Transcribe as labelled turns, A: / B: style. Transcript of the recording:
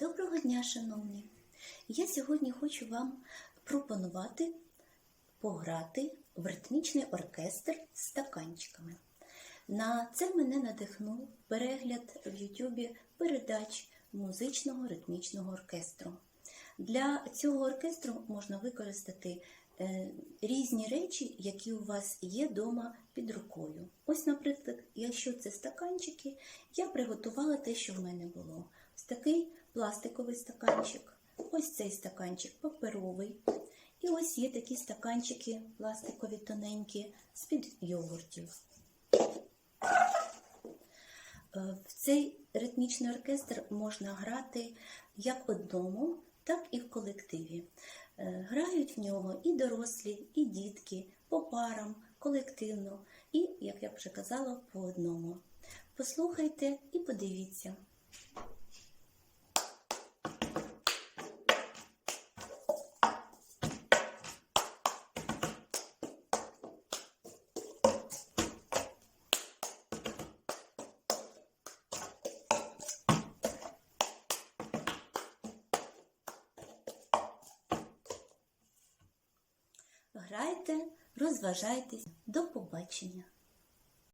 A: Доброго дня, шановні! Я сьогодні хочу вам пропонувати пограти в ритмічний оркестр з стаканчиками. На це мене надихнув перегляд в Ютубі передач музичного ритмічного оркестру. Для цього оркестру можна використати е, різні речі, які у вас є вдома під рукою. Ось, наприклад, якщо це стаканчики, я приготувала те, що в мене було. Ось такий пластиковий стаканчик, ось цей стаканчик паперовий. І ось є такі стаканчики пластикові тоненькі з-під йогуртів. Е, В цей ритмічний оркестр можна грати як одному, так і в колективі. Е, Грають в нього і дорослі, і дітки, по парам, колективно, і, як я вже казала, по одному. Послухайте і подивіться. Грайте, розважайтесь. До побачення!